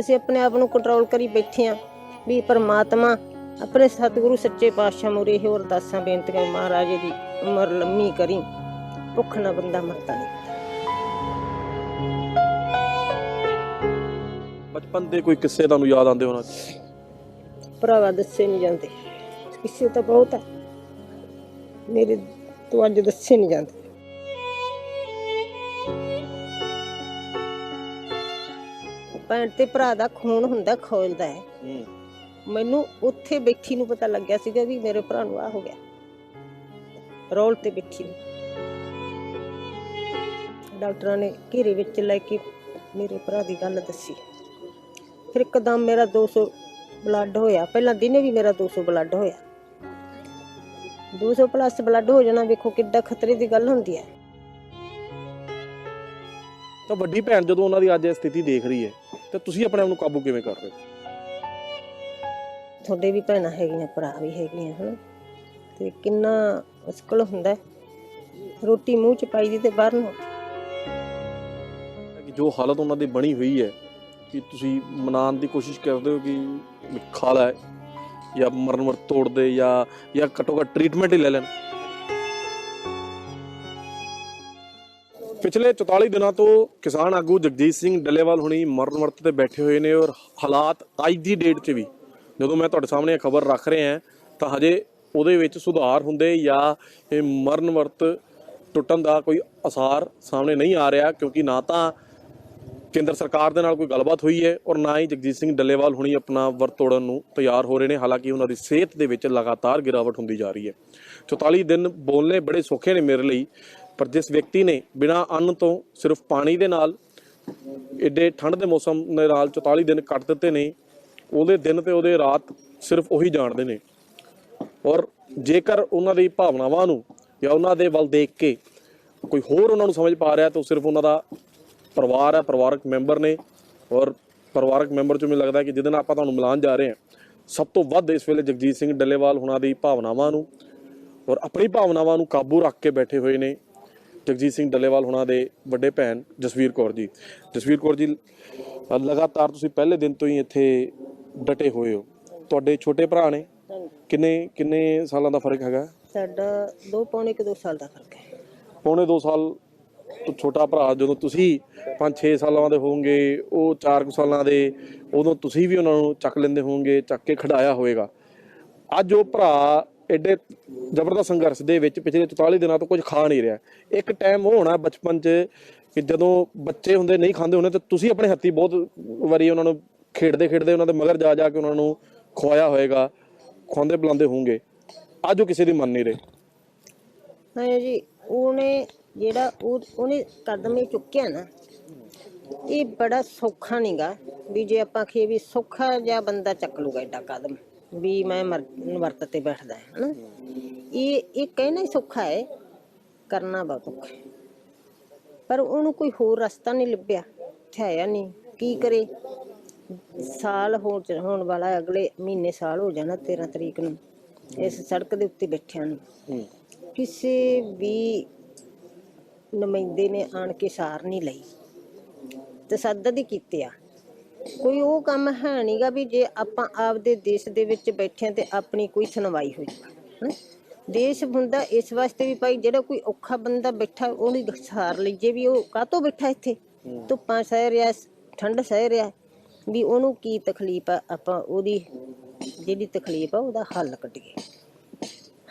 ਅਸੀਂ ਆਪਣੇ ਆਪ ਨੂੰ ਕੰਟਰੋਲ ਕਰੀ ਬੈਠੇ ਆ ਵੀ ਪਰਮਾਤਮਾ ਆਪਣੇ ਸਤਿਗੁਰੂ ਸੱਚੇ ਪਾਤਸ਼ਾਹ ਮੁਰੇ ਹੋਰ ਅਰਦਾਸਾਂ ਬੇਨਤੀਆਂ ਮਹਾਰਾਜ ਦੀ ਉਮਰ ਲੰਮੀ ਕਰੀ। ਭੁੱਖ ਨਾ ਬੰਦਾ ਮਰਦਾ ਨਹੀਂ ਬਚਪਨ ਦੇ ਕੋਈ ਕਿੱਸੇ ਤੁਹਾਨੂੰ ਯਾਦ ਆਉਂਦੇ ਹੋਣਾ? ਭਰਾਵਾ ਦੱਸੇ ਨਹੀਂ ਜਾਂਦੇ। ਕਿਸੇ ਤਾਂ ਬਹੁਤ ਆ। ਮੇਰੇ ਤੋਂ ਅੱਜ ਦੱਸੇ ਨਹੀਂ ਜਾਂਦੇ। ਭੈਣ ਤੇ ਭਰਾ ਦਾ ਖੂਨ ਹੁੰਦਾ ਖੋਲਦਾ ਹੈ। ਹੂੰ। ਮੈਨੂੰ ਉੱਥੇ ਬੈਠੀ ਨੂੰ ਪਤਾ ਲੱਗਿਆ ਸੀਗਾ ਵੀ ਮੇਰੇ ਭਰਾ ਨੂੰ ਆ ਹੋ ਗਿਆ। ਰੋਲ ਤੇ ਬੈਠੀ ਨੂੰ। ਡਾਕਟਰਾਂ ਨੇ ਘੇਰੇ ਵਿੱਚ ਲੈ ਕੇ ਮੇਰੇ ਭਰਾ ਦੀ ਗੱਲ ਦੱਸੀ। ਫਿਰ ਇੱਕਦਮ ਮੇਰਾ 200 ਬਲੱਡ ਹੋਇਆ। ਪਹਿਲਾਂ ਦਿਨੇ ਵੀ ਮੇਰਾ 200 ਬਲੱਡ ਹੋਇਆ। 200 ਪਲੱਸ ਬਲੱਡ ਹੋ ਜਾਣਾ ਵੇਖੋ ਕਿੱਡਾ ਖਤਰੇ ਦੀ ਗੱਲ ਹੁੰਦੀ ਹੈ। ਤਾਂ ਵੱਡੀ ਭੈਣ ਜਦੋਂ ਉਹਨਾਂ ਦੀ ਅੱਜ ਇਹ ਸਥਿਤੀ ਦੇਖ ਰਹੀ ਹੈ ਤੇ ਤੁਸੀਂ ਆਪਣੇ ਆਪ ਨੂੰ ਕਾਬੂ ਕਿਵੇਂ ਕਰ ਰਹੇ ਹੋ? ਤੁਹਾਡੇ ਵੀ ਭੈਣਾਂ ਹੈਗੀਆਂ ਭਰਾ ਵੀ ਹੈਗੀਆਂ ਹਨ? ਤੇ ਕਿੰਨਾ ਮੁਸ਼ਕਲ ਹੁੰਦਾ ਹੈ। ਰੋਟੀ ਮੂੰਹ ਚ ਪਾਈ ਦੀ ਤੇ ਬਾਹਰ ਨੂੰ। ਕਿ ਜੋ ਹਾਲਤ ਉਹਨਾਂ ਦੀ ਬਣੀ ਹੋਈ ਹੈ ਕਿ ਤੁਸੀਂ ਮਨਾਉਣ ਦੀ ਕੋਸ਼ਿਸ਼ ਕਰਦੇ ਹੋ ਕਿ ਵੀ ਖਾ ਲੈ ਜਾਂ ਮਰਨ ਵਰ ਤੋੜ ਦੇ ਜਾਂ ਜਾਂ ਘੱਟੋ ਘੱਟ ਟ੍ਰੀਟਮੈਂਟ ਹੀ ਲੈ ਲੈਣ। ਪਿਛਲੇ 44 ਦਿਨਾਂ ਤੋਂ ਕਿਸਾਨ ਆਗੂ ਜਗਜੀਤ ਸਿੰਘ ਡੱਲੇਵਾਲ ਹੁਣੀ ਮਰਨ ਵਰਤ ਤੇ ਬੈਠੇ ਹੋਏ ਨੇ ਔਰ ਹਾਲਾਤ ਅੱਜ ਦੀ ਡੇਟ 'ਚ ਵੀ, ਜਦੋਂ ਮੈਂ ਤੁਹਾਡੇ ਸਾਹਮਣੇ ਇਹ ਖਬਰ ਰੱਖ ਰਿਹਾ ਤਾਂ ਹਜੇ ਉਹਦੇ ਵਿੱਚ ਸੁਧਾਰ ਹੁੰਦੇ ਜਾਂ ਇਹ ਮਰਨ ਵਰਤ ਟੁੱਟਣ ਦਾ ਕੋਈ ਅਸਾਰ ਸਾਹਮਣੇ ਨਹੀਂ ਆ ਰਿਹਾ, ਕਿਉਂਕਿ ਨਾ ਤਾਂ ਕੇਂਦਰ ਸਰਕਾਰ ਦੇ ਨਾਲ ਕੋਈ ਗੱਲਬਾਤ ਹੋਈ ਹੈ ਔਰ ਨਾ ਹੀ ਜਗਜੀਤ ਸਿੰਘ ਡੱਲੇਵਾਲ ਹੁਣੀ ਆਪਣਾ ਵਰਤ ਤੋੜਨ ਨੂੰ ਤਿਆਰ ਹੋ ਰਹੇ ਨੇ, ਹਾਲਾਂਕਿ ਉਹਨਾਂ ਦੀ ਸਿਹਤ ਦੇ ਵਿੱਚ ਲਗਾਤਾਰ ਗਿਰਾਵਟ ਹੁੰਦੀ ਜਾ ਰਹੀ ਹੈ। 44 ਦਿਨ ਬੋਲਨੇ ਬੜੇ ਸੌਖੇ ਨੇ ਮੇਰੇ ਲਈ ਪਰ ਜਿਸ ਵਿਅਕਤੀ ਨੇ ਬਿਨਾਂ ਅੰਨ ਤੋਂ ਸਿਰਫ ਪਾਣੀ ਦੇ ਨਾਲ ਏਡੇ ਠੰਡ ਦੇ ਮੌਸਮ ਦੇ ਨਾਲ 44 ਦਿਨ ਕੱਟ ਦਿੱਤੇ ਨੇ, ਉਹਦੇ ਦਿਨ ਤੇ ਉਹਦੇ ਰਾਤ ਸਿਰਫ ਉਹੀ ਜਾਣਦੇ ਨੇ। ਔਰ ਜੇਕਰ ਉਹਨਾਂ ਦੀ ਭਾਵਨਾਵਾਂ ਨੂੰ ਜਾਂ ਉਹਨਾਂ ਦੇ ਵੱਲ ਦੇਖ ਕੇ ਕੋਈ ਹੋਰ ਉਹਨਾਂ ਨੂੰ ਸਮਝ ਪਾ ਰਿਹਾ ਤਾਂ ਉਹ ਸਿਰਫ ਉਹਨਾਂ ਦਾ ਪਰਿਵਾਰ ਹੈ, ਪਰਿਵਾਰਕ ਮੈਂਬਰ ਨੇ। ਔਰ ਪਰਿਵਾਰਕ ਮੈਂਬਰ ਚੋਂ ਮੈਨੂੰ ਲੱਗਦਾ ਕਿ ਜਿਹਦੇ ਨਾਲ ਆਪਾਂ ਤੁਹਾਨੂੰ ਮਿਲਾਨ ਜਾ ਰਹੇ ਹਾਂ, ਸਭ ਤੋਂ ਵੱਧ ਇਸ ਵੇਲੇ ਜਗਜੀਤ ਸਿੰਘ ਡੱਲੇਵਾਲ ਹੁਣਾਂ ਦੀ ਭਾਵਨਾਵਾਂ ਨੂੰ ਔਰ ਆਪਣੀ ਭਾਵਨਾਵਾਂ ਨੂੰ ਕਾਬੂ ਰੱਖ ਕੇ ਬੈਠੇ ਹੋਏ ਨੇ। ਜਗਜੀਤ ਸਿੰਘ ਡੱਲੇਵਾਲ ਹੁਣਾਂ ਦੇ ਵੱਡੇ ਭੈਣ ਜਸਵੀਰ ਕੌਰ ਜੀ। ਜਸਵੀਰ ਕੌਰ ਜੀ ਲਗਾਤਾਰ ਤੁਸੀਂ ਪਹਿਲੇ ਦਿਨ ਤੋਂ ਹੀ ਇੱਥੇ ਡਟੇ ਹੋਏ ਹੋ। ਤੁਹਾਡੇ ਛੋਟੇ ਭਰਾ ਨੇ? ਕਿੰਨੇ ਕਿੰਨੇ ਸਾਲਾਂ ਦਾ ਫ਼ਰਕ ਹੈਗਾ? ਸਾਡਾ ਦੋ ਪੌਣੇ ਕੁ ਦੋ ਸਾਲ ਦਾ ਫ਼ਰਕ ਹੈ। ਪੌਣੇ 2 ਸਾਲ ਤੋਂ ਛੋਟਾ ਭਰਾ ਜਦੋਂ ਤੁਸੀਂ 5-6 ਸਾਲਾਂ ਦੇ ਹੋਵੋਗੇ ਉਹ 4 ਸਾਲਾਂ ਦੇ ਉਦੋਂ ਤੁਸੀਂ ਵੀ ਉਹਨਾਂ ਨੂੰ ਚੱਕ ਲੈਂਦੇ ਹੋਵੋਗੇ ਚੱਕ ਕੇ ਖੜਾਇਆ ਹੋਵੇਗਾ। ਅੱਜ ਉਹ ਭਰਾ ਐਡੇ ਜ਼ਬਰਦਸਤ ਸੰਘਰਸ਼ ਦੇ ਵਿੱਚ ਪਿਛਲੇ 44 ਦਿਨਾਂ ਤੋਂ ਕੁਝ ਖਾ ਨਹੀਂ ਰਿਹਾ। ਇੱਕ ਟਾਈਮ ਉਹ ਹੋਣਾ ਬਚਪਨ 'ਚ ਕਿ ਜਦੋਂ ਬੱਚੇ ਹੁੰਦੇ ਨਹੀਂ ਖਾਂਦੇ ਹੁੰਦੇ ਤੇ ਤੁਸੀਂ ਆਪਣੇ ਹੱਥੀ ਬਹੁਤ ਵਾਰੀ ਉਹਨਾਂ ਨੂੰ ਖੇਡਦੇ ਖੇਡਦੇ ਉਹਨਾਂ ਦੇ ਮਗਰ ਜਾ ਜਾ ਕੇ ਉਹਨਾਂ ਨੂੰ ਖਵਾਇਆ ਹੋਵੇਗਾ ਖਵਾਉਂਦੇ ਪਿਲਾਉਂਦੇ ਹੋਵੋਗੇ ਅੱਜ ਉਹ ਕਿਸੇ ਦੀ ਮੰਨ ਨਹੀਂ ਰਹੇ। ਹਾਂ ਜੀ, ਉਹਨੇ ਜਿਹੜਾ ਉਹਨੇ ਕਦਮ ਇਹ ਚੁੱਕਿਆ ਨਾ, ਇਹ ਬੜਾ ਸੌਖਾ ਨਹੀਂਗਾ ਵੀ ਜੇ ਆਪਾਂ ਆਖੀਏ ਵੀ ਸੌਖਾ ਜਿਹਾ ਬੰਦਾ ਚੱਕ ਲੂਗਾ ਏਡਾ ਕਦਮ। ਵੀ ਮੈਂ ਮਰ- ਵਰਤ ਤੇ ਬੈਠਦਾ ਹੈ ਹਨਾ। ਇਹ ਇਹ ਕਹਿਣਾ ਹੀ ਸੌਖਾ ਹੈ ਕਰਨਾ ਬਹੁਤ ਔਖਾ ਹੈ। ਪਰ ਉਹਨੂੰ ਕੋਈ ਹੋਰ ਰਸਤਾ ਨਹੀਂ ਲੱਭਿਆ ਥਿਆਇਆ ਨਹੀਂ। ਕੀ ਕਰੇ? ਸਾਲ ਹੋਣ ਚ- ਹੋਣ ਵਾਲਾ ਹੈ, ਅਗਲੇ ਮਹੀਨੇ ਸਾਲ ਹੋ ਜਾਣਾ 13 ਤਰੀਕ ਨੂੰ ਇਸ ਸੜਕ ਦੇ ਉੱਤੇ ਬੈਠਿਆਂ ਨੂੰ। ਕਿਸੇ ਵੀ ਨੁਮਾਇੰਦੇ ਨੇ ਆਣ ਕੇ ਸਾਰ ਨਹੀਂ ਲਈ। ਤਸੱਦਦ ਹੀ ਕੀਤੇ ਆ। ਕੋਈ ਉਹ ਕੰਮ ਹੈ ਨਹੀਂਗਾ ਵੀ ਜੇ ਆਪਾਂ ਆਪਦੇ ਦੇਸ਼ ਦੇ ਵਿੱਚ ਬੈਠੇ ਹਾਂ ਤੇ ਆਪਣੀ ਕੋਈ ਸੁਣਵਾਈ ਹੋਈ। ਹਨਾ? ਦੇਸ਼ ਹੁੰਦਾ ਇਸ ਵਾਸਤੇ ਵੀ ਭਾਈ ਜਿਹੜਾ ਕੋਈ ਔਖਾ ਬੰਦਾ ਬੈਠਾ ਉਹਦੀ ਸਾਰ ਲਈਏ ਵੀ ਉਹ ਕਾਹਤੋਂ ਬੈਠਾ ਇੱਥੇ? ਧੁੱਪਾਂ ਸਹਿ ਰਿਹਾ ਠੰਡ ਸਹਿ ਰਿਹਾ ਵੀ ਉਹਨੂੰ ਕੀ ਤਕਲੀਫ ਆ? ਆਪਾਂ ਉਹਦੀ ਜਿਹੜੀ ਤਕਲੀਫ ਆ ਉਹਦਾ ਹੱਲ ਕੱਢੀਏ।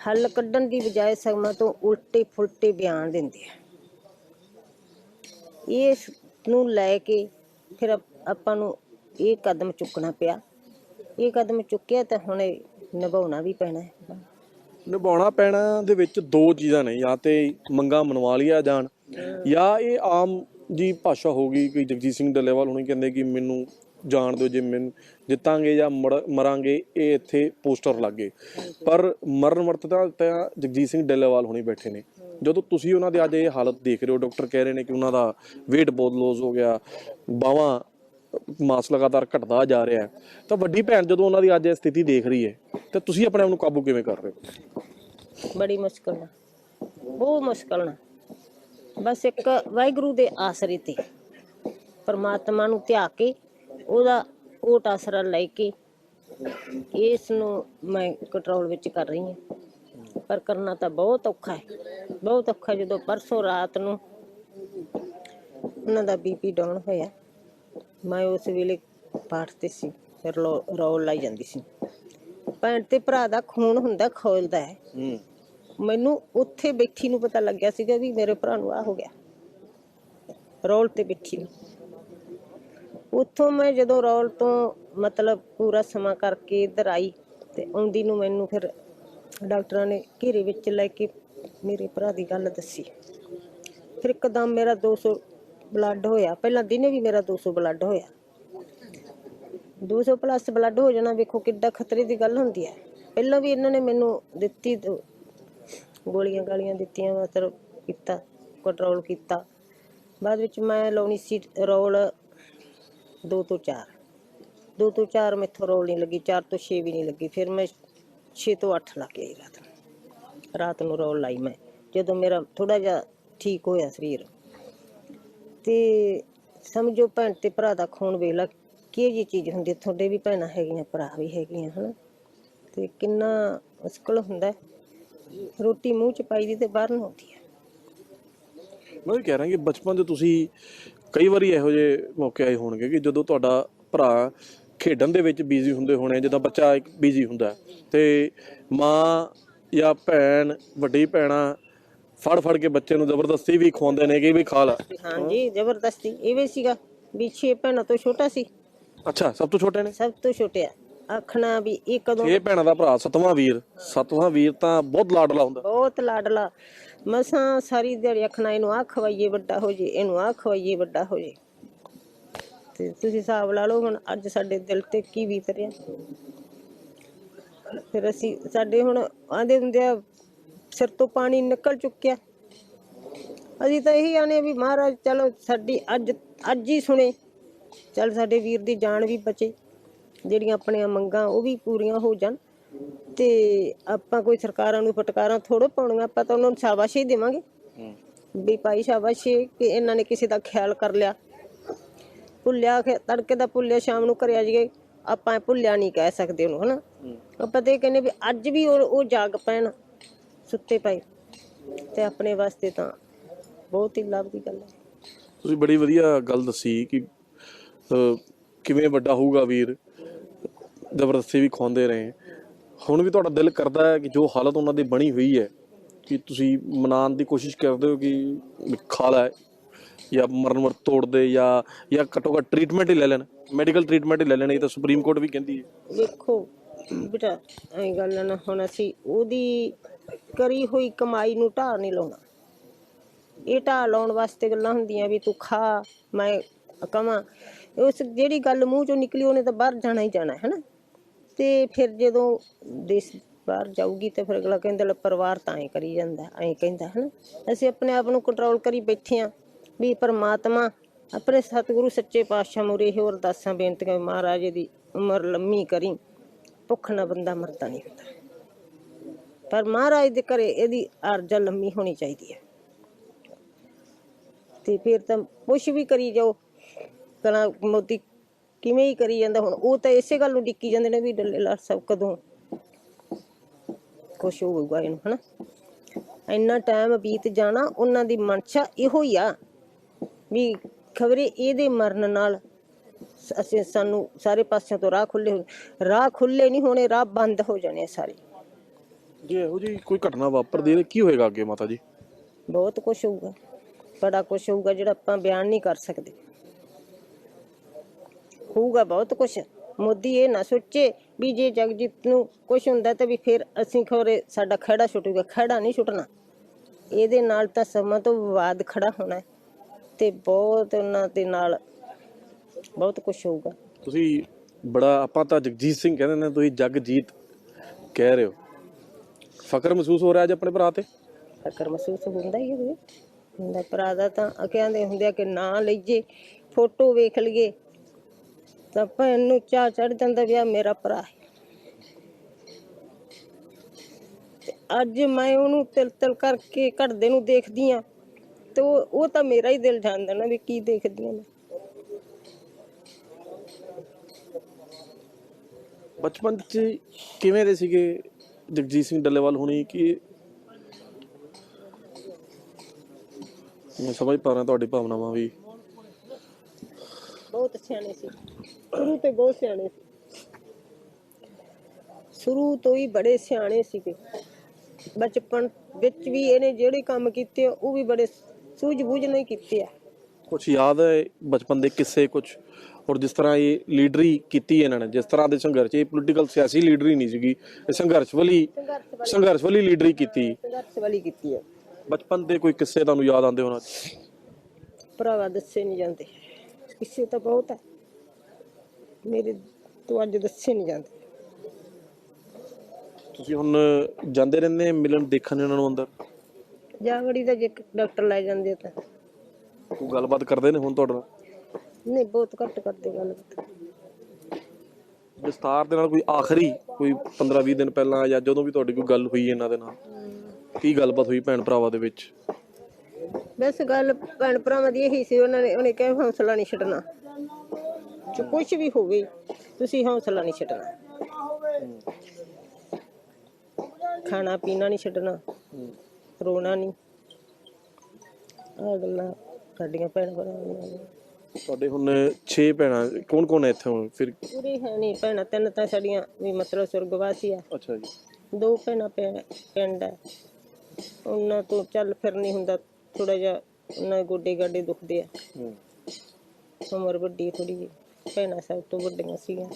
ਹੱਲ ਕੱਢਣ ਦੀ ਬਜਾਏ ਸਗੋਂ ਤੋਂ ਉਲਟੇ ਫੁਲਟੇ ਬਿਆਨ ਦਿੰਦੇ ਆ। ਇਸ ਨੂੰ ਲੈ ਕੇ ਫਿਰ ਆਪਾਂ ਨੂੰ ਇਹ ਕਦਮ ਚੁੱਕਣਾ ਪਿਆ। ਇਹ ਕਦਮ ਚੁੱਕਿਆ ਤਾਂ ਹੁਣ ਇਹ ਨਿਭਾਉਣਾ ਵੀ ਪੈਣਾ ਹੈ। ਨਿਭਾਉਣਾ ਪੈਣਾ ਦੇ ਵਿੱਚ ਦੋ ਚੀਜ਼ਾਂ ਨੇ, ਜਾਂ ਤੇ ਮੰਗਾ ਮਨਵਾ ਲਿਆ ਜਾਣ, ਜਾਂ ਇਹ ਆਮ ਜੀ ਭਾਸ਼ਾ ਹੋ ਗਈ ਕਿ ਜਗਜੀਤ ਸਿੰਘ ਡੱਲੇਵਾਲ ਹੁਣੇ ਕਹਿੰਦੇ ਕਿ ਮੈਨੂੰ ਜਾਣ ਦਿਓ ਜੇ ਮੈਨੂੰ ਜਿੱਤਾਂਗੇ ਜਾਂ ਮਰ- ਮਰਾਂਗੇ, ਇਹ ਇੱਥੇ ਪੋਸਟਰ ਲੱਗੇ। ਪਰ ਮਰਨ ਵਰਤਦਾ ਤਾਂ ਜਗਜੀਤ ਸਿੰਘ ਡੱਲੇਵਾਲ ਹੁਣੇ ਬੈਠੇ ਨੇ। ਜਦੋਂ ਤੁਸੀਂ ਉਹਨਾਂ ਦੇ ਅੱਜ ਇਹ ਹਾਲਤ ਦੇਖ ਰਹੇ ਹੋ, ਡਾਕਟਰ ਕਹਿ ਰਹੇ ਨੇ ਕਿ ਉਹਨਾਂ ਦਾ weight ਬਹੁਤ ਲੋਸ ਹੋ ਗਿਆ, ਬਾਹਾਂ ਮਾਸ ਲਗਾਤਾਰ ਘਟਦਾ ਜਾ ਰਿਹਾ ਹੈ। ਤਾਂ ਵੱਡੀ ਭੈਣ ਜਦੋਂ ਉਹਨਾਂ ਦੀ ਅੱਜ ਇਹ ਸਥਿਤੀ ਦੇਖ ਰਹੀ ਹੈ, ਤਾਂ ਤੁਸੀਂ ਆਪਣੇ ਆਪ ਨੂੰ ਕਾਬੂ ਕਿਵੇਂ ਕਰ ਰਹੇ ਹੋ? ਬੜੀ ਮੁਸ਼ਕਲ ਨਾਲ। ਬਹੁਤ ਮੁਸ਼ਕਲ ਨਾਲ। ਬਸ ਇੱਕ ਵਾਹਿਗੁਰੂ ਦੇ ਆਸਰੇ ਤੇ, ਪਰਮਾਤਮਾ ਨੂੰ ਧਿਆ ਕੇ, ਉਹਦਾ ਓਟ ਆਸਰਾ ਲੈ ਕੇ, ਇਸ ਨੂੰ ਮੈਂ ਕੰਟਰੋਲ ਵਿੱਚ ਕਰ ਰਹੀ ਹਾਂ। ਪਰ ਕਰਨਾ ਤਾਂ ਬਹੁਤ ਔਖਾ ਹੈ। ਬਹੁਤ ਔਖਾ ਜਦੋਂ ਪਰਸੋਂ ਰਾਤ ਨੂੰ ਉਹਨਾਂ ਦਾ ਬੀਪੀ ਡਾਊਨ ਹੋਇਆ। ਮੈਂ ਉਸ ਵੇਲੇ ਪਾਠ ਤੇ ਸੀ ਫਿਰ ਰੌਲ ਲਾਈ ਜਾਂਦੀ ਸੀ। ਭੈਣ ਤੇ ਭਰਾ ਦਾ ਖੂਨ ਹੁੰਦਾ ਖੋਲਦਾ ਹੈ। ਹੂੰ। ਮੈਨੂੰ ਉੱਥੇ ਬੈਠੀ ਨੂੰ ਪਤਾ ਲੱਗਿਆ ਸੀਗਾ ਵੀ ਮੇਰੇ ਭਰਾ ਨੂੰ ਆ ਹੋ ਗਿਆ। ਰੋਲ ਤੇ ਬੈਠੀ ਨੂੰ। ਉੱਥੋਂ ਮੈਂ ਜਦੋਂ ਰੋਲ ਤੋਂ ਮਤਲਬ ਪੂਰਾ ਸਮਾਂ ਕਰਕੇ ਇੱਧਰ ਆਈ ਤੇ ਆਉਂਦੀ ਨੂੰ ਮੈਨੂੰ ਫਿਰ ਡਾਕਟਰਾਂ ਨੇ ਘੇਰੇ ਵਿੱਚ ਲੈ ਕੇ ਮੇਰੇ ਭਰਾ ਦੀ ਗੱਲ ਦੱਸੀ। ਫਿਰ ਇੱਕਦਮ ਮੇਰਾ 200 ਬਲੱਡ ਹੋਇਆ। ਪਹਿਲਾਂ ਦਿਨੇ ਵੀ ਮੇਰਾ 200 ਬਲੱਡ ਹੋਇਆ। 200 ਪਲੱਸ ਬਲੱਡ ਹੋ ਜਾਣਾ, ਵੇਖੋ ਕਿੱਡਾ ਖਤਰੇ ਦੀ ਗੱਲ ਹੁੰਦੀ ਹੈ। ਪਹਿਲਾਂ ਵੀ ਇਹਨਾਂ ਨੇ ਮੈਨੂੰ ਦਿੱਤੀ ਗੋਲੀਆਂ ਗਾਲੀਆਂ ਦਿੱਤੀਆਂ, ਮਤਲਬ ਕੀਤਾ ਕੰਟਰੋਲ ਕੀਤਾ। ਬਾਅਦ ਵਿੱਚ ਮੈਂ ਲਾਉਣੀ ਸੀ ਰੋਲ 2 ਤੋਂ 4 2 ਤੋਂ 4 ਮੈਥੋਂ ਰੋਲ ਨਹੀਂ ਲੱਗੀ 4 ਤੋਂ 6 ਵੀ ਨਹੀਂ ਲੱਗੀ। ਫਿਰ ਮੈਂ 6 ਤੋਂ 8 ਲੱਗ ਗਈ ਰਾਤ ਨੂੰ। ਰਾਤ ਨੂੰ ਰੋਲ ਲਾਈ ਮੈਂ। ਜਦੋਂ ਮੇਰਾ ਥੋੜਾ ਜਿਹਾ ਠੀਕ ਹੋਇਆ ਸਰੀਰ ਤੇ ਸਮਝੋ ਭੈਣ ਤੇ ਭਰਾ ਦਾ ਖੂਨ ਵੇਖ ਲਾ ਕੀ ਜੀ ਚੀਜ਼ ਹੁੰਦੀ ਹੈ। ਤੁਹਾਡੇ ਵੀ ਭੈਣਾਂ ਹੈਗੀਆਂ ਭਰਾ ਵੀ ਹੈਗੀਆਂ ਹਨਾ ਤੇ ਕਿੰਨਾ ਮੁਸ਼ਕਲ ਹੁੰਦਾ ਹੈ। ਰੋਟੀ ਮੂੰਹ ਚ ਪਾਈ ਦੀ ਤੇ ਬਾਹਰ ਨੂੰ ਆਉਂਦੀ ਹੈ ਮੈਂ ਵੀ ਕਹਿ ਰਿਹਾ ਕਿ ਬਚਪਨ 'ਚ ਤੁਸੀਂ ਕਈ ਵਾਰੀ ਇਹੋ ਜਿਹੇ ਮੌਕੇ ਆਏ ਹੋਣਗੇ ਕਿ ਜਦੋਂ ਤੁਹਾਡਾ ਭਰਾ ਖੇਡਣ ਦੇ ਵਿੱਚ ਬਿਜ਼ੀ ਹੁੰਦੇ ਹੋਣੇ ਜਿੱਦਾਂ ਬੱਚਾ ਬਿਜ਼ੀ ਹੁੰਦਾ ਹੈ, ਤੇ ਮਾਂ ਜਾਂ ਭੈਣ ਵੱਡੀ ਭੈਣਾਂ ਫੜ ਫੜ ਕੇ ਬੱਚੇ ਨੂੰ ਜ਼ਬਰਦਸਤੀ ਵੀ ਖਵਾਉਂਦੇ ਨੇ ਕਿ ਵੀ ਖਾ ਲੈ। ਹਾਂਜੀ ਜ਼ਬਰਦਸਤੀ। ਇਹ ਵੀ ਸੀਗਾ ਵੀ ਛੇ ਭੈਣਾਂ ਤੋਂ ਛੋਟਾ ਸੀ। ਅੱਛਾ ਸਭ ਤੋਂ ਛੋਟੇ ਨੇ? ਸਭ ਤੋਂ ਛੋਟਿਆ ਆਖਣਾ ਵੀ ਇਹ ਕਦੋਂ ਛੇ ਭੈਣਾਂ ਦਾ ਭਰਾ ਸਤਵਾਂ ਵੀਰ। ਸਤਵਾਂ ਵੀਰ ਤਾਂ ਬਹੁਤ ਲਾਡਲਾ ਹੁੰਦਾ। ਬਹੁਤ ਲਾਡਲਾ। ਮਸਾਂ ਸਾਰੀ ਦਿਹਾੜੀ ਆਖਣਾ ਇਹਨੂੰ ਆ ਖਵਾਈਏ ਵੱਡਾ ਹੋ ਜੇ ਇਹਨੂੰ ਆ ਖਵਾਈਏ ਵੱਡਾ ਹੋ ਜੇ। ਤੇ ਤੁਸੀਂ ਹਿਸਾਬ ਲਾ ਲਓ ਹੁਣ ਅੱਜ ਸਾਡੇ ਦਿਲ ਤੇ ਕੀ ਬੀਤ ਰਿਹਾ। ਫਿਰ ਅਸੀਂ ਸਾਡੇ ਹੁਣ ਆਂਦੇ ਹੁੰਦੇ ਆ ਸਿਰ ਤੋਂ ਪਾਣੀ ਨਿਕਲ ਚੁੱਕਿਆ। ਅਸੀਂ ਤਾਂ ਇਹੀ ਆਨੇ ਵੀ ਮਹਾਰਾਜ ਚਲੋ ਸਾਡੀ ਅੱਜ ਅੱਜ ਹੀ ਸੁਣੇ। ਚਲ ਸਾਡੇ ਵੀਰ ਦੀ ਜਾਨ ਵੀ ਬਚੇ। ਜਿਹੜੀਆਂ ਆਪਣੀਆਂ ਮੰਗਾਂ ਉਹ ਵੀ ਪੂਰੀਆਂ ਹੋ ਜਾਣ। ਤੇ ਆਪਾਂ ਕੋਈ ਸਰਕਾਰਾਂ ਨੂੰ ਫਟਕਾਰਾਂ ਥੋੜੋ ਪਾਉਣੀਆਂ ਆਪਾਂ ਤਾਂ ਉਹਨਾਂ ਨੂੰ ਸ਼ਾਬਾਸ਼ ਹੀ ਦੇਵਾਂਗੇ। ਵੀ ਭਾਈ ਸ਼ਾਬਾਸ਼ ਕਿ ਇਹਨਾਂ ਨੇ ਕਿਸੇ ਦਾ ਖਿਆਲ ਕਰ ਲਿਆ। ਭੁੱਲਿਆ ਕਿ ਤੜਕੇ ਦਾ ਭੁੱਲਿਆ ਸ਼ਾਮ ਨੂੰ ਕਰਿਆ ਜੀਏ ਆਪਾਂ ਭੁੱਲਿਆ ਨਹੀਂ ਕਹਿ ਸਕਦੇ ਉਹਨੂੰ ਹਨਾ? ਆਪਾਂ ਤੇ ਕਹਿੰਦੇ ਵੀ ਅੱਜ ਵੀ ਉਹ ਜਾਗ ਪੈਣ। ਸੁੱਤੇ ਪਏ ਤੇ ਆਪਣੇ ਵਾਸਤੇ ਤਾਂ ਬਹੁਤ ਹੀ ਲਾਭ ਦੀ ਗੱਲ ਹੈ। ਤੁਸੀਂ ਬੜੀ ਵਧੀਆ ਗੱਲ ਦੱਸੀ ਕਿ ਅਹ, ਕਿਵੇਂ ਵੱਡਾ ਹੋਊਗਾ ਵੀਰ ਜ਼ਬਰਦਸਤੀ ਵੀ ਖਵਾਉਂਦੇ ਰਹੇ। ਹੁਣ ਵੀ ਤੁਹਾਡਾ ਦਿਲ ਕਰਦਾ ਹੈ ਕਿ ਜੋ ਹਾਲਤ ਉਹਨਾਂ ਦੀ ਬਣੀ ਹੋਈ ਹੈ ਕਿ ਤੁਸੀਂ ਮਨਾਉਣ ਦੀ ਕੋਸ਼ਿਸ਼ ਕਰਦੇ ਹੋ ਕਿ ਵੀ ਖਾ ਲੈ ਜਾਂ ਮਰਨ ਵਰਤ ਤੋੜ ਦੇ ਜਾਂ ਜਾਂ ਘੱਟੋ ਘੱਟ ਟ੍ਰੀਟਮੈਂਟ ਹੀ ਲੈ ਲੈਣ ਮੈਡੀਕਲ ਟ੍ਰੀਟਮੈਂਟ ਹੀ ਲੈ ਲੈਣ ਇਹ ਤਾਂ ਸੁਪਰੀਮ ਕੋਰਟ ਵੀ ਕਹਿੰਦੀ ਹੈ। ਵੇਖੋ ਬੇਟਾ ਐ ਗੱਲ ਆ ਨਾ ਹੁਣ ਅਸੀਂ ਉਹਦੀ ਕਰੀ ਹੋਈ ਕਮਾਈ ਨੂੰ ਢਾਹ ਨਹੀਂ ਲਾਉਣਾ। ਇਹ ਢਾਹ ਲਾਉਣ ਵਾਸਤੇ ਗੱਲਾਂ ਹੁੰਦੀਆਂ ਵੀ ਤੂੰ ਖਾ, ਮੈਂ ਕਵਾਂ। ਉਸ ਜਿਹੜੀ ਗੱਲ ਮੂੰਹ ਚੋਂ ਨਿਕਲੀ, ਉਹਨੇ ਤਾਂ ਬਾਹਰ ਜਾਣਾ ਹੀ ਜਾਣਾ ਹੈ ਨਾ ਤੇ ਫਿਰ ਜਦੋਂ ਦੇਸ਼ ਬਾਹਰ ਜਾਊਗੀ ਤੇ ਫਿਰ ਅਗਲਾ ਕਹਿੰਦਾ, ਲੈ ਪਰਿਵਾਰ ਤਾਂ ਐ ਕਰੀ ਜਾਂਦਾ, ਐ ਕਹਿੰਦਾ ਹੈ ਨਾ ਅਸੀਂ ਆਪਣੇ ਆਪ ਨੂੰ ਕੰਟਰੋਲ ਕਰੀ ਬੈਠੇ ਆ ਵੀ ਪਰਮਾਤਮਾ ਆਪਣੇ ਸਤਿਗੁਰੂ ਸੱਚੇ ਪਾਤਸ਼ਾਹ ਮੁਰੇ ਇਹ ਅਰਦਾਸਾਂ, ਬੇਨਤੀਆਂ ਵੀ ਮਹਾਰਾਜ ਦੀ ਉਮਰ ਲੰਮੀ ਕਰੀ। ਭੁੱਖ ਨਾ ਬੰਦਾ ਮਰਦਾ ਨਹੀਂ ਹੁੰਦਾ। ਪਰ ਮਹਾਰਾਜ ਦੇ ਘਰੇ ਇਹਦੀ ਅਰਜ਼ਾ ਲੰਮੀ ਹੋਣੀ ਚਾਹੀਦੀ ਹੈ। ਤੇ ਫਿਰ ਤਾਂ ਕੁਛ ਵੀ ਕਰੀ ਜਾਓ। ਕਲਾ ਮੋਦੀ ਕਿਵੇਂ ਹੀ ਕਰੀ ਜਾਂਦਾ ਹੁਣ। ਉਹ ਤਾਂ ਇਸੇ ਗੱਲ ਨੂੰ ਡਿੱਕੀ ਜਾਂਦੇ ਨੇ ਵੀ ਡੱਲੇ ਲਾਲ ਕਦੋਂ ਕੁਛ ਹੋਊਗਾ ਇਹਨੂੰ, ਹਨਾ? ਇੰਨਾ ਟਾਈਮ ਬੀਤ ਜਾਣਾ, ਉਹਨਾਂ ਦੀ ਮਨਸ਼ਾ ਇਹੋ ਹੀ ਆ ਵੀ ਖਬਰੇ ਇਹਦੇ ਮਰਨ ਨਾਲ ਅਸੀਂ ਸਾਨੂੰ ਸਾਰੇ ਪਾਸਿਆਂ ਤੋਂ ਰਾਹ ਖੁੱਲੇ ਹੋ ਰਾਹ ਖੁੱਲੇ ਨਹੀਂ ਹੋਣੇ, ਰਾਹ ਬੰਦ ਹੋ ਜਾਣੇ ਆ ਸਾਰੇ। ਜੇ ਇਹੋ ਜਿਹੀ ਕੋਈ ਘਟਨਾ ਵਾਪਰਦੀ ਹੈ ਤਾਂ ਕੀ ਹੋਏਗਾ ਅੱਗੇ ਮਾਤਾ ਜੀ? ਬਹੁਤ ਕੁਝ ਹੋਊਗਾ। ਬੜਾ ਕੁਝ ਹੋਊਗਾ ਜਿਹੜਾ ਆਪਾਂ ਬਿਆਨ ਨਹੀਂ ਕਰ ਸਕਦੇ। ਹੋਊਗਾ ਬਹੁਤ ਕੁਝ ਮੋਦੀ ਇਹ ਨਾ ਸੋਚੇ ਵੀ ਜੇ ਜਗਜੀਤ ਨੂੰ ਕੁਝ ਹੁੰਦਾ ਤਾਂ ਵੀ ਫਿਰ ਅਸੀਂ ਖੋਰੇ ਸਾਡਾ ਖੜਾ ਛੁੱਟੂਗਾ ਖੜਾ ਨਹੀਂ ਛੁੱਟਣਾ ਇਹਦੇ ਨਾਲ ਤਾਂ ਸਮਾਂ ਤੋਂ ਵਿਵਾਦ ਖੜਾ ਹੋਣਾ ਹੈ ਤੇ ਬਹੁਤ ਉਹਨਾਂ ਦੇ ਨਾਲ ਬਹੁਤ ਕੁਝ ਹੋਊਗਾ। ਤੁਸੀਂ ਬੜਾ ਆਪਾਂ ਤਾਂ ਜਗਜੀਤ ਸਿੰਘ ਕਹਿੰਦੇ ਨੇ ਤੁਸੀਂ ਜਗਜੀਤ ਕਹਿ ਰਹੇ ਹੋ। ਫਕਰ ਮਹਿਸੂਸ ਹੋ ਰਿਹਾ ਅੱਜ ਆਪਣੇ ਭਰਾ ਤੇ? ਫਕਰ ਮਹਿਸੂਸ ਹੁੰਦਾ ਹੀ ਹੋਵੇ ਹੁੰਦਾ ਭਰਾ ਦਾ ਤਾਂ ਕਹਿੰਦੇ ਹੁੰਦੇ ਆ ਕਿ ਨਾਂ ਲਈਏ ਫੋਟੋ ਵੇਖ ਲਈਏ। ਤਾਂ ਭੈਣ ਨੂੰ ਚਾਹ ਚੜ ਜਾਂਦਾ ਵੀ ਆ ਮੇਰਾ ਭਰਾ ਹੈ। ਤੇ ਅੱਜ ਮੈਂ ਉਹਨੂੰ ਤਿਲ ਤਿਲ ਕਰਕੇ ਘੜਦੇ ਨੂੰ ਦੇਖਦੀ ਆ ਤੇ ਉਹ ਉਹ ਤਾਂ ਮੇਰਾ ਹੀ ਦਿਲ ਜਾਣਦਾ ਨਾ ਵੀ ਕੀ ਦੇਖਦੀ ਆ ਮੈਂ। ਬਚਪਨ 'ਚ ਕਿਵੇਂ ਦੇ ਸੀਗੇ? ਜਗਜੀਤ ਸਿੰਘ ਡੱਲੇਵਾਲ ਹੁਣੀ ਕਿ ਮੈਂ ਸਮਝ ਪਾ ਰਿਹਾ ਤੁਹਾਡੀ ਭਾਵਨਾਵਾਂ ਵੀ। ਬਹੁਤ ਸਿਆਣੇ ਸੀ। ਸ਼ੁਰੂ ਤੋਂ ਬਹੁਤ ਸਿਆਣੇ ਸੀ। ਸ਼ੁਰੂ ਤੋਂ ਹੀ ਬੜੇ ਸਿਆਣੇ ਸੀਗੇ। ਬਚਪਨ ਵਿੱਚ ਵੀ ਇਹਨੇ ਜਿਹੜੇ ਕੰਮ ਕੀਤੇ ਉਹ ਵੀ ਬੜੇ ਸੂਝ-ਬੂਝ ਨਹੀਂ ਕੀਤੇ ਆ। ਕੁਝ ਯਾਦ ਹੈ ਬਚਪਨ ਦੇ ਕਿੱਸੇ ਕੁਝ ਔਰ ਜਿਸ ਤਰ੍ਹਾਂ ਇਹ ਲੀਡਰੀ ਕੀਤੀ ਇਹਨਾਂ ਨੇ ਜਿਸ ਤਰ੍ਹਾਂ ਦੇ ਸੰਘਰਸ਼ ਇਹ ਪੋਲੀਟੀਕਲ ਸਿਆਸੀ ਲੀਡਰੀ ਨਹੀਂ ਸੀਗੀ ਇਹ ਸੰਘਰਸ਼ ਵਾਲੀ ਸੰਘਰਸ਼ ਵਾਲੀ ਲੀਡਰੀ ਕੀਤੀ। ਸੰਘਰਸ਼ ਵਾਲੀ ਕੀਤੀ ਆ ਬਚਪਨ ਦੇ ਕੋਈ ਕਿੱਸੇ ਤੁਹਾਨੂੰ ਯਾਦ ਆਉਂਦੇ ਹੋਣਾ? ਭਰਾਵਾ ਦੱਸੇ ਨਹੀਂ ਜਾਂਦੇ। ਕਿਸੇ ਤਾਂ ਬਹੁਤ ਹੈ। ਮੇਰੇ ਤੋਂ ਅੱਜ ਦੱਸੇ ਨਹੀਂ ਜਾਂਦੇ। ਤੁਸੀਂ ਹੁਣ ਜਾਂਦੇ ਰਹਿੰਦੇ ਮਿਲਣ ਦੇਖਣ ਇਹਨਾਂ ਨੂੰ ਅੰਦਰ? ਜਾਗੜੀ ਦਾ ਜੇ ਡਾਕਟਰ ਲੈ ਜਾਂਦੇ ਤਾਂ। ਕੋਈ ਗੱਲਬਾਤ ਕਰਦੇ ਨੇ ਹੁਣ ਤੁਹਾਡੇ ਨਾਲ? ਨਹੀਂ ਬਹੁਤ ਘੱਟ ਕਰਦੇ ਗੱਲ। ਵਿਸਤਾਰ ਦੇ ਨਾਲ ਕੋਈ ਆਖਰੀ ਕੋਈ 15 20 ਦਿਨ ਪਹਿਲਾਂ ਜਾਂ ਜਦੋਂ ਵੀ ਤੁਹਾਡੀ ਕੋਈ ਗੱਲ ਹੋਈ ਇਹਨਾਂ ਦੇ ਨਾਲ ਕੀ ਗੱਲਬਾਤ ਹੋਈ ਭੈਣ ਭਰਾਵਾਂ ਦੇ ਵਿੱਚ? ਬਸ ਗੱਲ ਭੈਣ ਭਰਾਵਾਂ ਦੀ ਇਹੀ ਸੀ ਉਹਨਾਂ ਨੇ ਉਹਨੇ ਕਿਹਾ ਹੌਸਲਾ ਨਹੀਂ ਛੱਡਣਾ। ਜੋ ਕੁਝ ਵੀ ਹੋਵੇ ਤੁਸੀਂ ਹੌਸਲਾ ਨਹੀਂ ਛੱਡਣਾ। ਖਾਣਾ ਪੀਣਾ ਨਹੀਂ ਛੱਡਣਾ ਰੋਣਾ ਨਹੀਂ। ਆ ਗੱਲਾਂ ਸਾਡੀਆਂ ਭੈਣ ਭਰਾਵਾਂ ਦੀਆਂ। ਤੁਹਾਡੇ ਹੁਣ 6 ਭੈਣਾਂ ਕੌਣ ਕੌਣ ਹੈ ਇੱਥੇ ਹੁਣ? ਫਿਰ ਪੂਰੀ ਹੈ ਨਹੀਂ ਭੈਣਾਂ ਤਿੰਨ ਤਾਂ ਸਾਡੀਆਂ ਵੀ ਮਤਲਬ ਸੁਰਗਵਾਸੀ ਆ। ਅੱਛਾ ਜੀ। ਦੋ ਭੈਣਾਂ ਪਿੰ- ਪਿੰਡ ਹੈ। ਉਹਨਾਂ ਤੋਂ ਚੱਲ ਫਿਰ ਨਹੀਂ ਹੁੰਦਾ ਥੋੜਾ ਜਿਹਾ ਉਹਨਾਂ ਦੇ ਗੋਡੇ ਗਾਡੇ ਦੁਖਦੇ ਆ। ਹੂੰ। ਉਮਰ ਵੱਡੀ ਥੋੜੀ ਜਿਹੀ ਭੈਣਾਂ ਸਭ ਤੋਂ ਵੱਡੀਆਂ ਸੀਗੀਆਂ।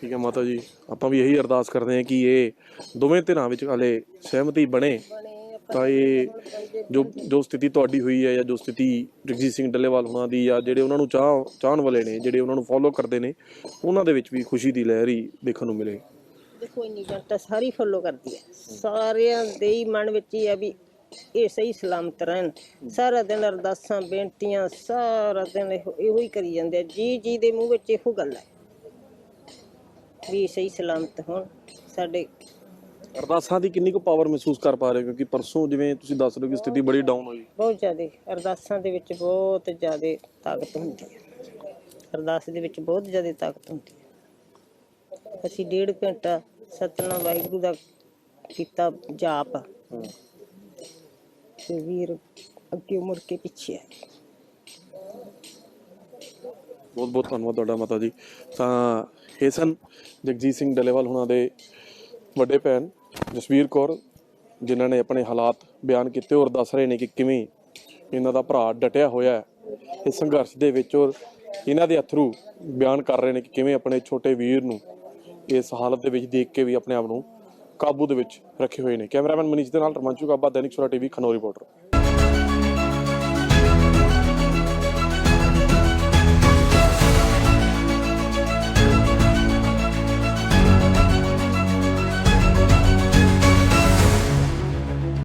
ਠੀਕ ਹੈ ਮਾਤਾ ਜੀ ਆਪਾਂ ਵੀ ਇਹੀ ਅਰਦਾਸ ਕਰਦੇ ਹਾਂ ਕਿ ਇਹ ਦੋਵੇਂ ਧਿਰਾਂ ਵਿੱਚ ਹਾਲੇ ਸਹਿਮਤੀ ਬਣੇ। ਤਾਂ ਇਹ ਜੋ ਜੋ ਸਥਿਤੀ ਤੁਹਾਡੀ ਹੋਈ ਹੈ ਜਾਂ ਜੋ ਸਥਿਤੀ ਜਗਜੀਤ ਸਿੰਘ ਡੱਲੇਵਾਲ ਹੁਣਾਂ ਦੀ ਜਾਂ ਜਿਹੜੇ ਉਹਨਾਂ ਨੂੰ ਚਾਹ ਚਾਹਣ ਵਾਲੇ ਨੇ, ਜਿਹੜੇ ਉਹਨਾਂ ਨੂੰ ਫੋਲੋ ਕਰਦੇ ਨੇ, ਉਹਨਾਂ ਦੇ ਵਿੱਚ ਵੀ ਖੁਸ਼ੀ ਦੀ ਲਹਿਰ ਹੀ ਦੇਖਣ ਨੂੰ ਮਿਲੇ। ਦੇਖੋ, ਇੰਨੀ ਜਨਤਾ ਸਾਰੀ ਫੋਲੋ ਕਰਦੀ ਹੈ। ਸਾਰਿਆਂ ਦੇ ਹੀ ਮਨ ਵਿੱਚ ਹੀ ਆ ਵੀ ਇਹ ਸਹੀ ਸਲਾਮਤ ਰਹਿਣ। ਸਾਰਾ ਦਿਨ ਅਰਦਾਸਾਂ, ਬੇਨਤੀਆਂ, ਸਾਰਾ ਦਿਨ ਇਹੋ ਹੀ ਕਰੀ ਜਾਂਦੇ ਜੀ ਜੀ ਦੇ ਮੂੰਹ ਵਿੱਚ ਇਹੋ ਗੱਲ ਹੈ ਵੀ ਸਹੀ ਸਲਾਮਤ ਹੋਣ। ਸਾਡੇ ਅਰਦਾਸਾਂ ਦੀ ਕਿੰਨੀ ਕੁ ਪਾਵਰ ਮਹਿਸੂਸ ਕਰ ਪਾ ਰਹੇ ਹੋ? ਕਿਉਂਕਿ ਪਰਸੋਂ ਜਿਵੇਂ ਤੁਸੀਂ ਦੱਸ ਰਹੇ ਹੋ ਕਿ ਸਥਿਤੀ ਬੜੀ ਡਾਊਨ ਹੋਈ। ਬਹੁਤ ਜ਼ਿਆਦਾ ਅਰਦਾਸਾਂ ਦੇ ਵਿੱਚ ਬਹੁਤ ਜ਼ਿਆਦਾ ਤਾਕਤ ਹੁੰਦੀ ਹੈ। ਅਰਦਾਸ ਦੇ ਵਿੱਚ ਬਹੁਤ ਜ਼ਿਆਦਾ ਤਾਕਤ ਹੁੰਦੀ ਹੈ। ਅਸੀਂ ਡੇਢ ਘੰਟਾ ਸਤਨਾਮ ਵਾਹਿਗੁਰੂ ਦਾ ਕੀਤਾ ਜਾਪ। ਤੇ ਵੀਰ ਅੱਗੇ ਮੁੜ ਕੇ ਪਿੱਛੇ ਆ ਬਹੁਤ ਬਹੁਤ ਧੰਨਵਾਦ ਤੁਹਾਡਾ ਮਾਤਾ ਜੀ। ਤਾਂ ਇਹ ਸਨ ਜਗਜੀਤ ਸਿੰਘ ਡੱਲੇਵਾਲ ਹੁਣਾਂ ਦੇ ਵੱਡੇ ਭੈਣ ਜਸਵੀਰ ਕੌਰ, ਜਿਨ੍ਹਾਂ ਨੇ ਆਪਣੇ ਹਾਲਾਤ ਬਿਆਨ ਕੀਤੇ ਔਰ ਦੱਸ ਰਹੇ ਨੇ ਕਿ ਕਿਵੇਂ ਇਹਨਾਂ ਦਾ ਭਰਾ ਡਟਿਆ ਹੋਇਆ ਹੈ। ਇਸ ਸੰਘਰਸ਼ ਦੇ ਵਿੱਚ ਔਰ ਇਹਨਾਂ ਦੇ ਅਥਰੂ ਬਿਆਨ ਕਰ ਰਹੇ ਨੇ ਕਿ ਕਿਵੇਂ ਆਪਣੇ ਛੋਟੇ ਵੀਰ ਨੂੰ ਇਸ ਹਾਲਤ ਦੇ ਵਿੱਚ ਦੇਖ ਕੇ ਵੀ ਆਪਣੇ ਆਪ ਨੂੰ ਕਾਬੂ ਦੇ ਵਿੱਚ ਰੱਖੇ ਹੋਏ ਨੇ। ਕੈਮਰਾਮੈਨ ਮਨੀਸ਼ ਦੇ ਨਾਲ ਰਮਨਚੂ ਕਾਬਾ, ਦੈਨਿਕ ਸਵੇਰਾ ਟੀਵੀ, ਖਨੌਰੀ ਰਿਪੋਰਟਰ।